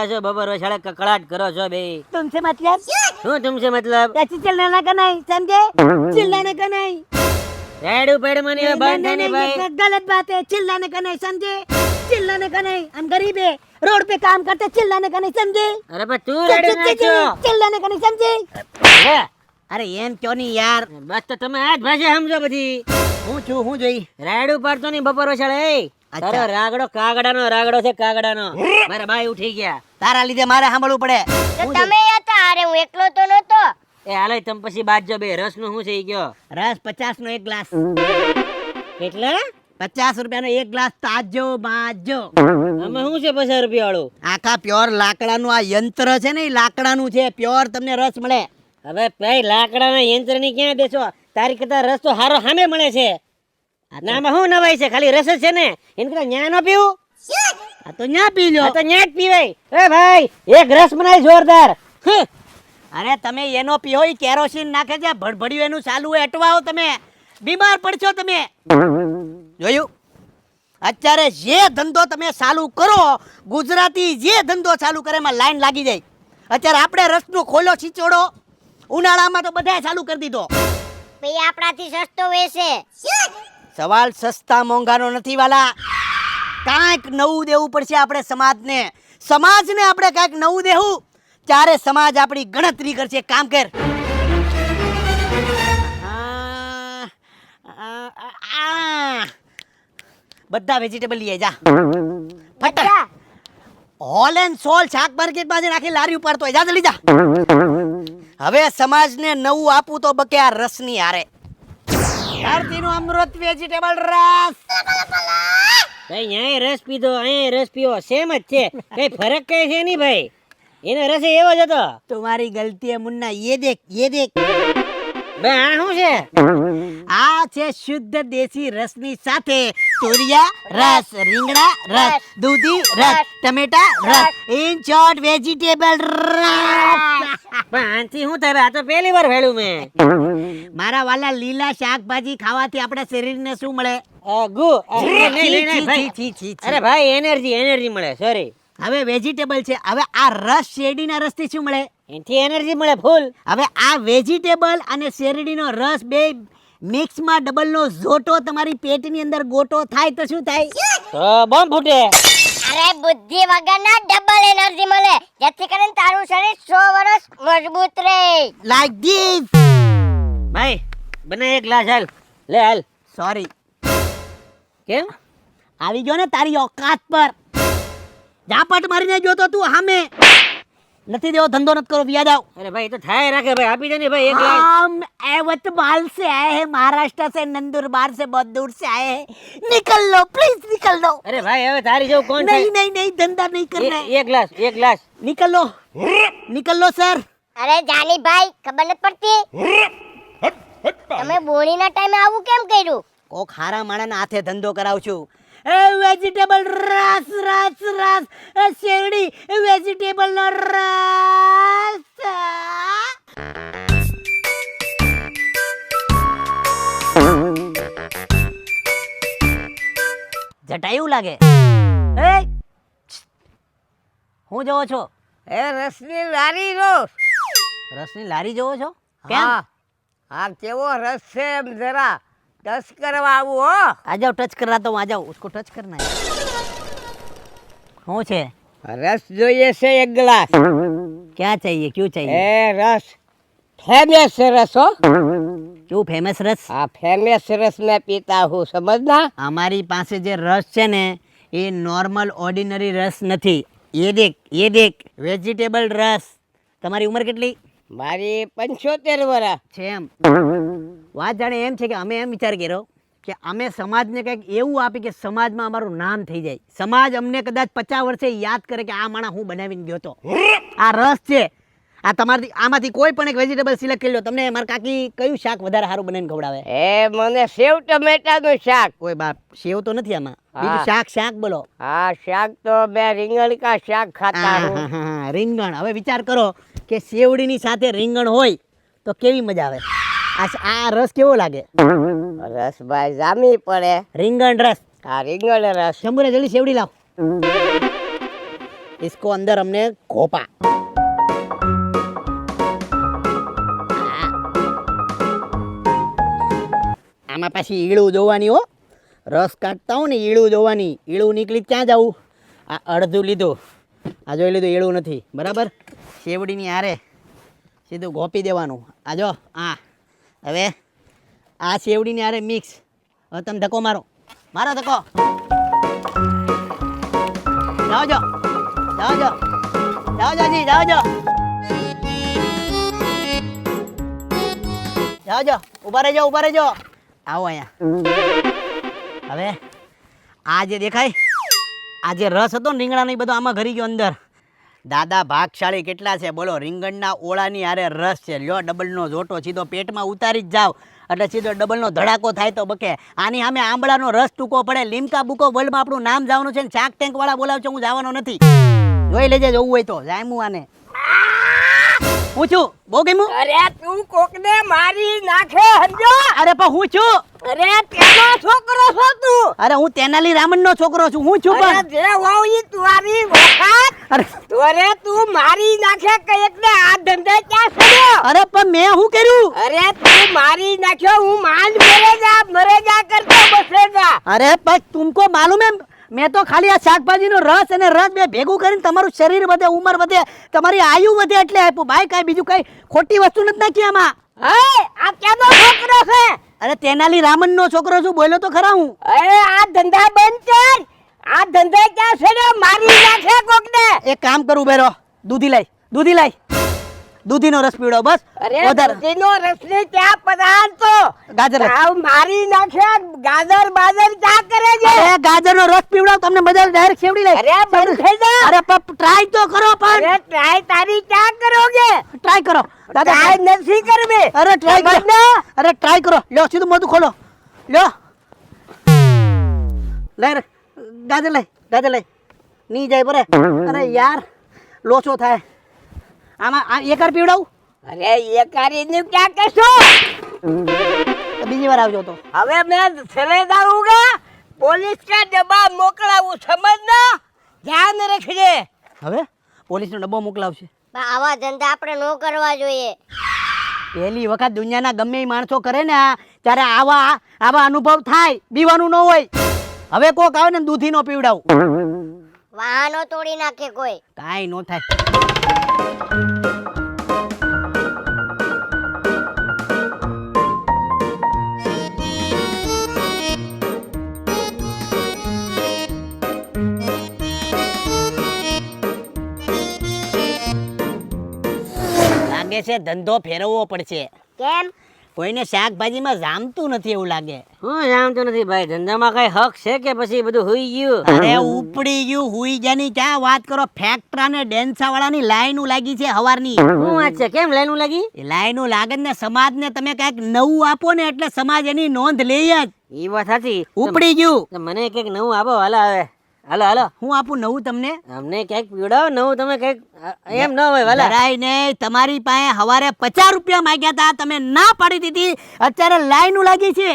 રેડે red છાછો બપોર વસાડે કકડાટ કરો છો બે तुमसे मतलब શું તુમસે મતલબ ऐसे चलना का नहीं समझे चिल्लाने का नहीं રેડ ઉપાડ મને नहीं, બંધ नहीं, થાય ને नहीं, ભાઈ ये गलत बात है चिल्लाने का नहीं समझे चिल्लाने का नहीं हम गरीब है रोड पे काम करते चिल्लाने का नहीं समझे અરે પણ તું चिल- રેડ चिल- चिल- નાખ્યો चिल- चिल्लाने का नहीं समझे લે, અરે એમ ક્યો નહીં યાર બસ તો તમે આ જ ભાષા સમજો બધી હું છું હું જોઈ રેડ ઉપાડતો નહીં બપોર વસાડે એ અચ્છા. તારો રાગડો કાગડાનો રાગડો છે કાગડાનો. મારા ભાઈ ઉઠી ગયા. તારા લીધે મારે સાંભળવું પડે. તો તમે હતા અરે હું એકલો તો નહોતો. એ હાલે તમ પછી બાજજો બે. રસનું શું છે ઈ કયો? રસ પચાસ નો એક ગ્લાસ. કેટલા પચાસ રૂપિયાનો એક ગ્લાસ તાજો બાજો. આમાં શું છે પચાસ રૂપિયા વાળું આખા પ્યોર લાકડાનું આ યંત્ર છે ને એ લાકડાનું છે. પ્યોર તમને રસ મળે. હવે ભાઈ લાકડાના યંત્રની ક્યાં દેશો તારી કરતા રસ તો હારો સામે મળે છે. ના આમાં શું નવાય છે? ખાલી રસ છે ને? એને કરતા ન્યા ન પીવું? આ તો ન્યા પી લો આ તો ન્યા જ પીવાય. એ ભાઈ એક રસ બનાય જોરદાર. અરે તમે એનો પીઓ ઈ કેરોસીન નાખે છે ભડભડ્યું એનું ચાલુ એટવાઓ તમે. બીમાર પડશો તમે. જોયું? અત્યારે જે ધંધો તમે ચાલુ કરો ગુજરાતી જે ધંધો ચાલુ કરે એમાં લાઈન લાગી જાય. અત્યારે આપણે રસનો ખોલો છીચોડો. ઉનાળામાં તો બધાએ ચાલુ કરી દીધો. ભાઈ આપણાથી સસ્તો વેચે સવાલ સસ્તા મોંઘાનો નથી વાલા. કાંઈક નવું દેવું પડશે આપણે સમાજને. સમાજને આપણે કાંઈક નવું દેવું. ત્યારે સમાજ આપણી ગણતરી કરશે. કામ કર. બધા વેજીટેબલ લઈ જા. ફટા હોલ એન્ડ સોલ શાક માર્કેટમાં જઈને આખી લારી ઉપાડતો હોય જા જલ્દી જા. હવે સમાજને નવું આપવું તો બકે આ રસની હારે. ધરતીનું અમૃત વેજીટેબલ રસ. ભાઈ ન્યાય રસ પીધો અહીં રસ પીવો. સેમ જ છે. કઈ ફરક કઈ છે નહીં ભાઈ? એનો રસ એવો જ હતો. તમારી ગલતી હે મુન્ના એ દેખ એ દેખ. ભાઈ આ શું છે? આ છે શુદ્ધ દેશી રસની સાથે તુરિયા રસ રીંગણા રસ દૂધી રસ ટમેટા રસ. ઇન શોર્ટ વેજીટેબલ રસ. આનાથી શું થાય? આ તો પહેલી વાર ભેળું મેં. મારા વાલા લીલા શાકભાજી ખાવાથી આપણા શરીરને શું મળે? ગુ. અરે ભાઈ. એનર્જી એનર્જી મળે. સોરી હવે વેજીટેબલ છે. હવે આ રસ શેરડીના રસથી શું મળે? એનાથી એનર્જી મળે ફૂલ. હવે આ વેજીટેબલ અને શેરડીનો રસ બે મિક્સમાં ડબલનો ઝોટો તમારી પેટની અંદર ગોટો થાય તો શું થાય? તો બોમ્બ ફૂટે. અરે બુદ્ધિ વગરના ડબલ એનર્જી મળે. જેથી કરીને તારું શરીર સો વર્ષ મજબૂત રહે. લાઈક ધીસ ભાઈ બને એક ગ્લાસ હાલ. લે હાલ. સોરી કેમ? આવી ગયો ને તારી ઓકાત પર. ઝાપટ મારીને જોતો તું સામે. નથી દેવો ધંધો નથી કરો વ્યાજ આવ અરે ભાઈ એ તો થાય રાખે ભાઈ આપી દે ને ભાઈ એક ગ્લાસ हम एवतमाल से आए हैं महाराष्ट्र से नंदुरबार से बहुत दूर से आए हैं निकल लो प्लीज निकल लो અરે भाई હવે તારી જેવું કોણ नहीं થાય नहीं नहीं धंधा नहीं करना है એ- એક ગ્લાસ એક ગ્લાસ निकल लो निकल लो सर અરે જાની ભાઈ ખબર નથી પડતી તમે બોણીના ટાઈમે આવું કેમ કર્યું કોક હારા માણાના હાથે ધંધો કરાવું છું એ વેજીટેબલ રસ રસ રસ. શેરડી વેજીટેબલ નો રસ. જટાયું લાગે? એ! હું જોવો છો? એ રસની લારી જો. રસની લારી જોવો છો? કેમ? હા કેવો રસ છે એમ જરા. ટચ કરવા આવું હો आ जाओ टच कर रहा था आ जाओ उसको टच करना है શું છે રસ જોઈએ છે એક ગ્લાસ क्या चाहिए क्यों चाहिए એ રસ ફેમસ રસ હો क्यों फेमस रस આ ફેમસ રસ મેં પીતા હું સમજના અમારી પાસે જે રસ છે ને એ નોર્મલ ઓર્ડિનરી રસ નથી ये देख ये देख વેજીટેબલ રસ તમારી ઉંમર કેટલી મારી પંચોતેર વર્ષ છે એમ વાત જાણે એમ છે કે અમે એમ વિચાર કર્યો કે અમે સમાજને કંઈક એવું આપી કે સમાજમાં અમારું નામ થઈ જાય. સમાજ અમને કદાચ પચાસ વર્ષે યાદ કરે કે આ માણસ હું બનાવીને ગયો હતો આ રસ છે. આ તમારી આમાંથી કોઈ પણ એક વેજીટેબલ સિલેક્ટ કરી લો તમને મારા કાકી કયું શાક વધારે સારું બનાવીને ખવડાવે? એ મને સેવ ટમેટાનું શાક. કોઈ બાપ સેવ તો નથી આમાં. બીજું શાક શાક બોલો. હા શાક તો મેં રીંગણ કા શાક ખાતા હું રીંગણ. હવે વિચાર કરો કે સેવડીની સાથે રીંગણ હોય તો કેવી મજા આવે? આ શ- આ રસ કેવો લાગે રસભાઈ જામી પડે રીંગણ રસ આ રીંગણ રસ શંભુને જલ્દી સેવડી લાવ इसको अंदर हमने घोपा આમાં પાછી ઈળું જોવાની હો રસ કાઢતા હો ને ઈળું જોવાની ઈળું નીકળી ક્યાં જવું આ અડધું લીધું આ જોઈ લીધું ઈળું નથી બરાબર શેવડીની હારે સીધું ગોપી દેવાનું આ જો આ હવે આ શેવડીની આરે મિક્સ હવે તમે ધક્કો મારો. મારો ધક્કો. જાઓ જો જાઓ જો જાઓ જો જાઓ જો જાઓ જો ઊભા રહેજો ઊભા રહેજો. આવો અહીંયા. હવે આ જે દેખાય, આ જે રસ હતો ને રીંગણાનો, એ બધો આમાં ઘરી ગયો અંદર. દાદા ભાગશાળી કેટલા છે? બોલો, રીંગણના ઓળાની હારે રસ છે. લ્યો, ડબલનો જોટો સીધો પેટમાં ઉતારી જ જાવ એટલે સીધો ડબલનો ધડાકો થાય તો બકે. આની સામે આંબળાનો રસ ટૂંકો પડે. લીમકા બુકો વર્લ્ડમાં આપણું નામ જવાનું છે ને ચાક ટેન્ક વાળા બોલાવશે હું જવાનો નથી. જોઈ લેજે, જવું હોય તો. જાયમું આને. હું છું? બહુ ગમ્યું? અરે તું કોકને મારી નાખે સમજો? અરે પણ હું છું? અરે તેનો છોકરો છો તું. અરે હું તેનાલી રામનનો છોકરો છું. હું છું પણ. જે હોવ ઈ તારી વખત અરે. તોરે તું મારી નાખે કંઈક ને આ ધંધે ક્યાં છોડ્યો? અરે પણ મેં શું કર્યું? અરે તું મારી નાખ્યો હું માંડ મરે જા કરતો બસેજા. અરે પણ તુમકો માલુમ હે મેં તો ખાલી આ શાકભાજીનો રસ અને રસ બે ભેગું કરીને તમારું શરીર વધે ઉંમર વધે તમારી આયુ વધે એટલે આપ્યું. ભાઈ કાંઈ બીજું કાંઈ ખોટી વસ્તુ નથી નાખી આમાં. હે આ કેનો છોકરો છે? અરે તેનાલી રામનનો છોકરો છું બોલ્યો તો ખરા હું. અરે આ ધંધા બંધ કર. આ ધંધા ક્યાં છોડ્યો મારી નાખે કોકને. એક કામ કરું બેરો દૂધી લાઈ દૂધી લાઈ. દૂધીનો રસ પીવડો બસ. અરે વધારે. દૂધીનો રસની ક્યાં પદાર્થ તો ગાજર આવ મારી નાખ્યા ગાજર બાજર ક્યાં કરે છે. અરે ગાજરનો રસ પીવડાવ તમને બધા ડાયરેક્ટ ખેવડી લે. અરે બંધ થઈ જા. અરે ટ્રાય તો કરો પણ. અરે ટ્રાય તારી ક્યાં કરોગે. ટ્રાય કરો. દાદા ટ્રાય નથી કરવે. અરે ટ્રાય કરો. અરે ટ્રાય કરો. લ્યો સીધું મોઢું ખોલો. લ્યો. લે રે. ગાજર લઈ ગાજર લઈ. ની જાય બરે અરે યાર લોચો થાય. આમાં આ એકર પીવડાવું? અરે એકારી કારીને ક્યાં કહેશો તો બીજી વાર આવજો તો. હવે મેં છેલેદાર ઉગા પોલીસ કા ડબ્બા મોકલાવું સમજ સમજના ધ્યાન રાખજે. હવે? પોલીસ નો ડબ્બો મોકલાવશે. આવા ધંધા આપણે ન કરવા જોઈએ. પહેલી વખત દુનિયાના ગમે એ માણસો કરે ને ત્યારે આવા આવા અનુભવ થાય બીવાનું ન હોય. હવે કોક આવે ને દૂધી નો પીવડાવ. વાહનો તોડી નાખે કોઈ. કાંઈ નો થાય. લાગે છે ધંધો ફેરવવો પડશે. કેમ? કોઈને શાકભાજીમાં જામતું નથી એવું લાગે. હું જામતું નથી ભાઈ ધંધામાં કઈ હક છે કે પછી બધું હુઈ ગયું? અરે ઉપડી ગયું હુઈ જાની ક્યાં વાત કરો? ફેક્ટરા ને ડેન્સા વાળાની લાઈનો લાગી છે હવારની. શું વાત છે કેમ લાઈનું લાગી? લાઈનો લાગે ને સમાજને તમે કંઈક નવું આપો ને એટલે સમાજ એની નોંધ લે જ. એ વાત સાચી. ઉપડી ગયું. મને કંઈક નવું આપો હાલો હવે. હાલો હાલો હું આપું નવું તમને? અમને ક્યાંક પીવડાવો નવું તમે કંઈક એમ ન હોય વાલા રાય નહીં તમારી પાસે હવારે પચાસ રૂપિયા માંગ્યા હતા તમે ના પાડી દીધી અત્યારે લાઈનું લાગી છે.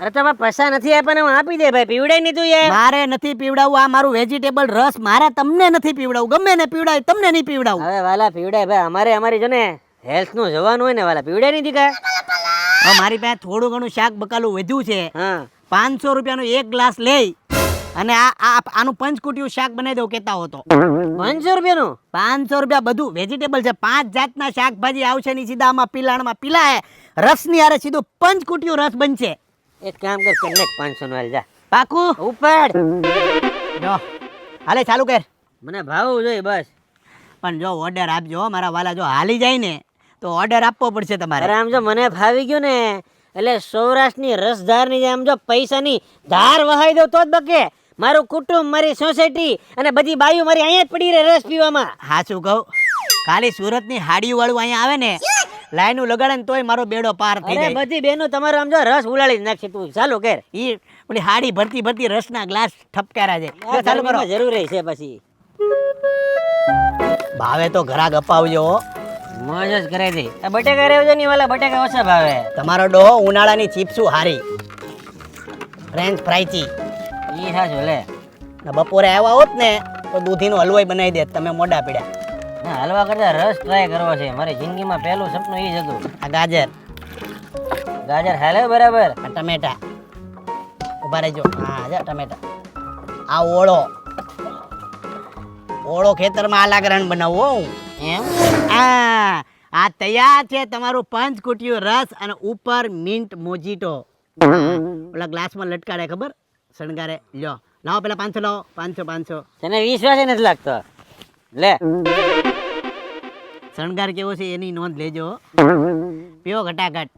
અરે તમે પૈસા નથી આપ્યા હું આપી દે ભાઈ પીવડાય નહીં તું યાર. મારે નથી પીવડાવવું આ મારું વેજીટેબલ રસ મારે તમને નથી પીવડાવું ગમે ને પીવડાય તમને નહીં પીવડાવું. હવે વાલા પીવડાય ભાઈ અમારે અમારી જો ને હેલ્થનું જોવાનું હોય ને વાલા પીવડાય નહીં દીકા મારી પાસે થોડું ઘણું શાક બકાલું વધ્યું છે. હા. પાંચસો રૂપિયાનો એક ગ્લાસ લઈ. અને આ આ આનું પંચકુટિયું શાક બનાવી દઉં કેતા હતો પાંચસો રૂપિયાનું? પાંચસો રૂપિયા બધું વેજીટેબલ છે. પાંચ જાતના શાકભાજી આવશે ની સીધા આમાં પીલાણમાં. પીલાય. રસની હારે સીધું પંચકુટિયું રસ બનશે. એક કામ કર કનેક પાંચસો નું હાલ જા. પાકું? ઉપર જો. હાલે ચાલુ કર. મને ભાવવું જોઈએ બસ. પણ જો ઓર્ડર આપજો મારા વાલા જો હાલી જાય ને તો ઓર્ડર આપવો પડશે અરે તમારે આમ જો મને ફાવી ગયું ને એટલે સૌરાષ્ટ્રની રસધારની જેમ જો પૈસાની ધાર વહાઈ દઉં તો જ બકે. મારું કુટુંબ મારી સોસાયટી અને બધી બાયું મારી અહીંયા જ પડી રહે રસ પીવામાં. હા શું કહું. ખાલી સુરતની હાડી વાળું અહીંયા આવે ને લાઈનું લગાડે ને તોય મારો બેડો પાર થઈ જાય. બધી બેનો તમારો આમ જો રસ ઉલાળી જ નાખશે તું. ચાલુ કર ઈ ઓલી હાડી ભરતી ભરતી રસના ગ્લાસ ઠપકારા છે. ચાલુ કરો. જરૂરી છે પછી. ભાવે તો ઘરાક અપાવજો મોજ જ કરે છે બટેકા રહેજો ની વાલા બટેકા ઓછા ભાવે. તમારો ડોહો ઉનાળાની ચિપ્સુ હારી. ફ્રેન્ચ ફ્રાઈચી. ઈ સાચું લે. ને બપોરે આવ્યા હોત ને તો દૂધીનો હલવાઈ બનાવી દેત તમે મોડા પીડ્યા. ના હલવા કરતા રસ ટ્રાય કરવો છે. મારી જિંદગીમાં પહેલું સપનું ઈ જ હતું. આ ગાજર. ગાજર હાલે બરાબર. આ ટમેટા. ઊભા રહેજો. હા જા ટમેટા. આ ઓળો. ઓળો ખેતરમાં આલાગ્રહણ બનાવવો હું. એમ? આ આ તૈયાર છે તમારું પંચ કુટિયું રસ અને ઉપર મિન્ટ મોજીટો. ઓલા ગ્લાસમાં લટકાડે ખબર? શણગારે. લ્યો. લાવો પેલા પાંચસો લાવો. પાંચસો પાંચસો. તને વિશ્વાસ નથી લાગતો. લે. શણગાર કેવો છે એની નોંધ લેજો. પીઓ ઘટાઘટ.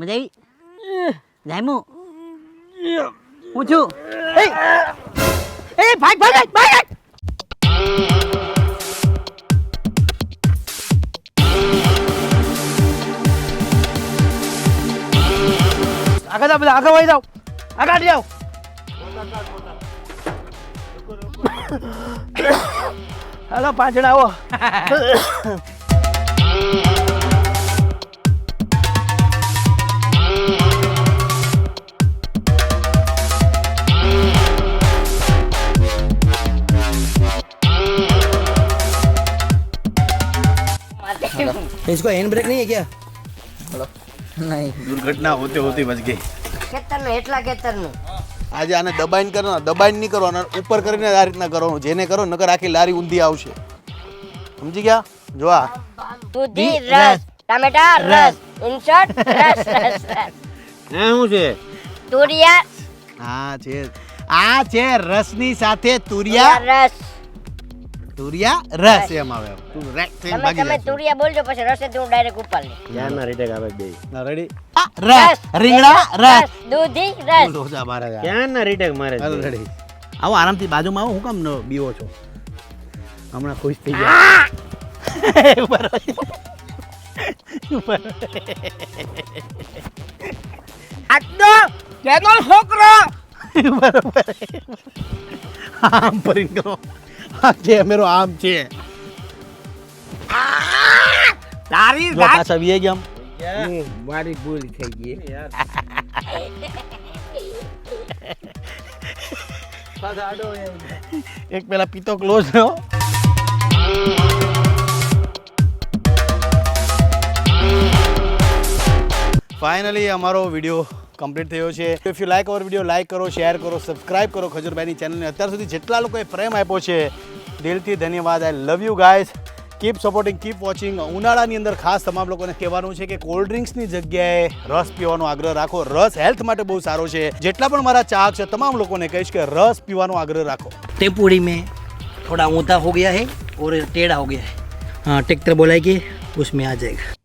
મજા આવી? જાયમુ? હું છું એ એ ભાગ ભાગ ભાગ! ભાગ આગળ જાઓ બધા આગળ વહી જાઓ આગળ જાઓ હાલો પાછળ આવો इसको हैंड ब्रेक नहीं है क्या दुर्घटना होते होते बच गई ખેતરનું એટલા ખેતરનું. આજે આને દબાઈને કરો દબાઈને નહીં કરવાનું અને ઉપર કરીને આ રીતના કરવાનું જેને કરો નકર આખી લારી ઊંધી આવશે. સમજી ગયા? જો આ. દૂધી રસ ટામેટા રસ. ઇન્સર્ટ રસ રસ હા શું છે? તુરિયા. આ છે આ છે રસની સાથે તુરિયા રસ. તુરિયા રસ. એમ આવે. તું રાઈટ થઈને તમે ભાગી તમે તુરિયા બોલજો પછી રસે હું ડાયરેક્ટ ઉપર લે ના રેડી રસ. રીંગણા રસ. દૂધી રસ. ઢોસા મારે ક્યાં ના રીટેક મારે હાલો રેડી આવો આરામથી બાજુમાં આવો. હું કામ ન બીવો છો? હમણાં ખુશ થઈ ગયા. ઉપર રહો. ઉપર. આટલો? છોકરો? આમ ફરીને કરો આ છે મેરો આમ છે. તારી પાછા વીએ ગયા. મારી ભૂલ થઈ ગઈ. એક પેલા પીતો ક્લોઝ રહ્યો ફાઇનલી અમારો વીડિયો કમ્પ્લીટ થયો છે if you like our video like કરો શેર કરો સબસ્ક્રાઇબ કરો ખજૂરભાઈની ચેનલને અત્યાર સુધી જેટલા લોકોએ પ્રેમ આપ્યો છે દિલથી ધન્યવાદ I love you guys keep supporting keep watching ઉનાળાની અંદર ખાસ તમામ લોકોને કહેવાનું છે કે કોલ્ડ ડ્રિંક્સની જગ્યાએ રસ પીવાનો આગ્રહ રાખો રસ હેલ્થ માટે બહુ સારો છે જેટલા પણ મારા ચાહક છે તમામ લોકોને કહીશ કે રસ પીવાનો આગ્રહ રાખો टेम्पूड़ी में थोड़ा ऊंधा हो गया है और टेढ़ा हो गया है हाँ ट्रैक्टर बोला है कि उसमें आ जाएगा